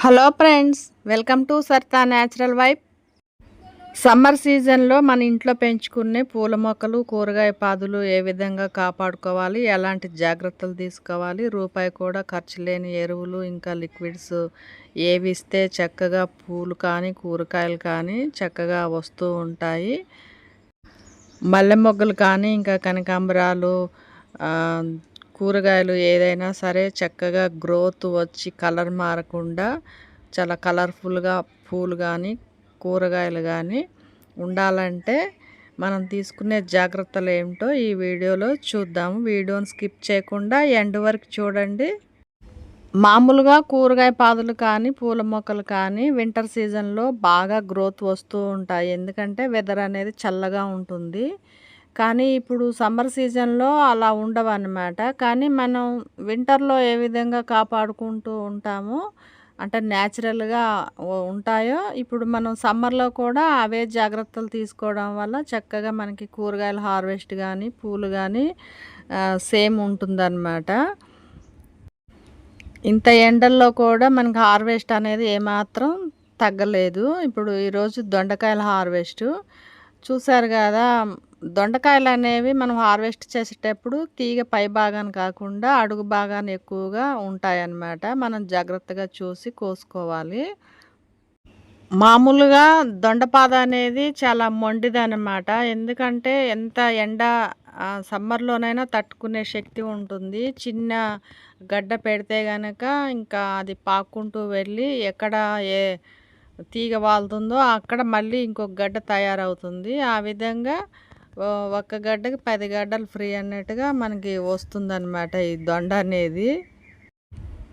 Hello friends welcome to సర్తా natural vibe summer సీజన్లో మన ఇంట్లో పెంచుకునే పూల మొక్కలు కూరగాయ పాదులు ఏ విధంగా కాపాడుకోవాలి ఎలాంటి జాగ్రత్తలు తీసుకోవాలి రూపాయి కూడా ఖర్చు లేని ఎరువులు ఇంకా లిక్విడ్స్ ఏవి ఇస్తే చక్కగా పూలు కానీ కూరగాయలు కానీ చక్కగా వస్తూ ఉంటాయి. మల్లె మొగ్గలు కానీ ఇంకా కనకాంబరాలు కూరగాయలు ఏదైనా సరే చక్కగా గ్రోత్ వచ్చి కలర్ మారకుండా చాలా కలర్ఫుల్గా పూలు కానీ కూరగాయలు కానీ ఉండాలంటే మనం తీసుకునే జాగ్రత్తలు ఏమిటో ఈ వీడియోలో చూద్దాము వీడియోని స్కిప్ చేయకుండా ఎండ్ వరకు చూడండి. మామూలుగా కూరగాయ పాదులు కానీ పూల మొక్కలు కానీ వింటర్ సీజన్లో బాగా గ్రోత్ వస్తూ ఉంటాయి. ఎందుకంటే వెదర్ అనేది చల్లగా ఉంటుంది. కానీ ఇప్పుడు సమ్మర్ సీజన్లో అలా ఉండవన్నమాట. కానీ మనం వింటర్లో ఏ విధంగా కాపాడుకుంటూ ఉంటామో? అంటే న్యాచురల్గా ఉంటాయో? ఇప్పుడు మనం సమ్మర్లో కూడా అవే జాగ్రత్తలు తీసుకోవడం వల్ల చక్కగా మనకి కూరగాయల హార్వెస్ట్ కానీ పూలు కానీ సేమ్ ఉంటుందన్నమాట. ఇంత ఎండల్లో కూడా మనకి హార్వెస్ట్ అనేది ఏమాత్రం తగ్గలేదు. ఇప్పుడు ఈరోజు దొండకాయల హార్వెస్ట్. చూసారు కదా దొండకాయలు అనేవి మనం హార్వెస్ట్ చేసేటప్పుడు తీగ పై భాగాన్ని కాకుండా అడుగు భాగాన్ని ఎక్కువగా ఉంటాయన్నమాట. మనం జాగ్రత్తగా చూసి కోసుకోవాలి. మామూలుగా దొండపాద అనేది చాలా మొండిదనమాట ఎందుకంటే ఎంత ఎండ సమ్మర్లోనైనా తట్టుకునే శక్తి ఉంటుంది. చిన్న గడ్డ పెడితే కనుక ఇంకా అది పాక్కుంటూ వెళ్ళి ఎక్కడ ఏ తీగ వాళ్తుందో అక్కడ మళ్ళీ ఇంకొక గడ్డ తయారవుతుంది. ఆ విధంగా ఒక్క గడ్డకి పది గడ్డలు ఫ్రీ అన్నట్టుగా మనకి వస్తుందన్నమాట ఈ దొండ అనేది.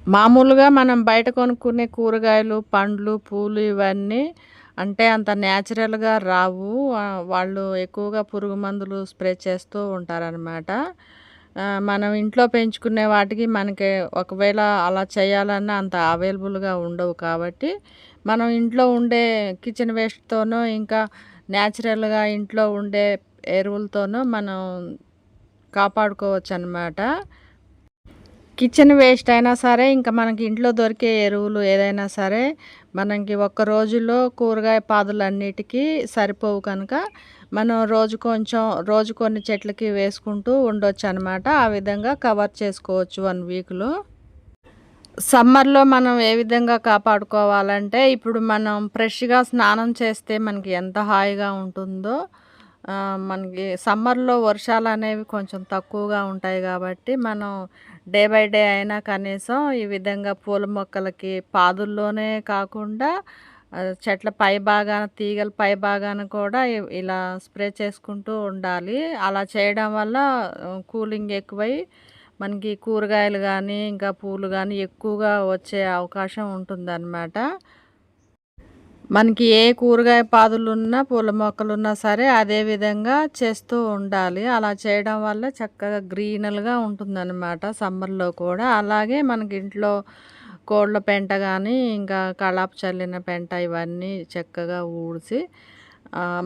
మామూలుగా మనం బయట కొనుక్కునే కూరగాయలు పండ్లు పూలు ఇవన్నీ అంటే అంత న్యాచురల్గా రావు. వాళ్ళు ఎక్కువగా పురుగు మందులు స్ప్రే చేస్తూ ఉంటారనమాట మనం ఇంట్లో పెంచుకునే వాటికి మనకి ఒకవేళ అలా చేయాలన్నా అంత అవైలబుల్గా ఉండవు కాబట్టి మనం ఇంట్లో ఉండే కిచెన్ వేస్ట్తోనో ఇంకా న్యాచురల్గా ఇంట్లో ఉండే ఎరువులతోనూ మనం కాపాడుకోవచ్చు అనమాట కిచెన్ వేస్ట్ అయినా సరే ఇంకా మనకి ఇంట్లో దొరికే ఎరువులు ఏదైనా సరే మనకి ఒక్క రోజులో కూరగాయ పాదులన్నిటికీ సరిపోవు కనుక మనం రోజు కొంచెం రోజు కొన్ని చెట్లకి వేసుకుంటూ ఉండొచ్చు అనమాట ఆ విధంగా కవర్ చేసుకోవచ్చు వన్ వీక్లో. సమ్మర్లో మనం ఏ విధంగా కాపాడుకోవాలంటే ఇప్పుడు మనం ఫ్రెష్గా స్నానం చేస్తే మనకి ఎంత హాయిగా ఉంటుందో మనకి సమ్మర్లో వర్షాలు అనేవి కొంచెం తక్కువగా ఉంటాయి కాబట్టి మనం డే బై డే అయినా కనీసం ఈ విధంగా పూల మొక్కలకి పాదుల్లోనే కాకుండా చెట్ల పై భాగాన తీగల పై భాగాన కూడా ఇలా స్ప్రే చేసుకుంటూ ఉండాలి. అలా చేయడం వల్ల కూలింగ్ ఎక్కువై మనకి కూరగాయలు కానీ ఇంకా పూలు కానీ ఎక్కువగా వచ్చే అవకాశం ఉంటుందన్నమాట. మనకి ఏ కూరగాయ పాదులున్నా పూల మొక్కలున్నా సరే అదే విధంగా చేస్తూ ఉండాలి. అలా చేయడం వల్ల చక్కగా గ్రీనల్గా ఉంటుందన్నమాట సమ్మర్లో కూడా. అలాగే మనకి ఇంట్లో కోళ్ళ పెంట కానీ ఇంకా కళాపు చల్లిన పెంట ఇవన్నీ చక్కగా ఊడ్చి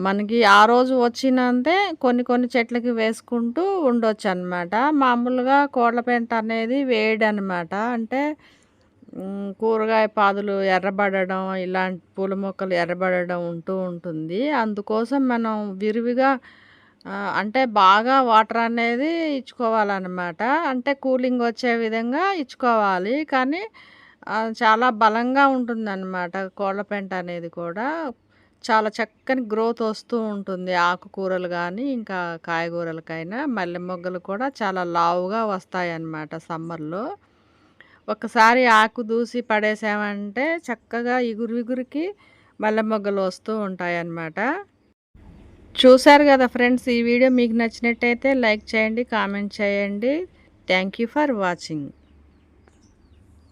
మనకి ఆ రోజు వచ్చినంతే కొన్ని కొన్ని చెట్లకి వేసుకుంటూ ఉండొచ్చు అనమాట మామూలుగా కోళ్ళ పెంట అనేది వేడి అనమాట అంటే కూరగాయ పాదులు ఎర్రబడడం ఇలాంటి పూల మొక్కలు ఎర్రబడడం ఉంటూ ఉంటుంది. అందుకోసం మనం విరివిగా అంటే బాగా వాటర్ అనేది ఇచ్చుకోవాలన్నమాట. అంటే కూలింగ్ వచ్చే విధంగా ఇచ్చుకోవాలి. కానీ చాలా బలంగా ఉంటుందన్నమాట కోళ్ళ పెంట అనేది కూడా. చాలా చక్కని గ్రోత్ వస్తూ ఉంటుంది. ఆకుకూరలు కానీ ఇంకా కాయగూరలకైనా మల్లె మొగ్గలు కూడా చాలా లావుగా వస్తాయి అన్నమాట సమ్మర్లో. ఒకసారి ఆకు దూసి పడేసామంటే చక్కగా ఇగురు ఇగురికి మల్లె మొగ్గలు వస్తూ ఉంటాయన్నమాట. చూశారు కదా ఫ్రెండ్స్ ఈ వీడియో మీకు నచ్చినట్టయితే లైక్ చేయండి కామెంట్ చేయండి. Thank you for watching.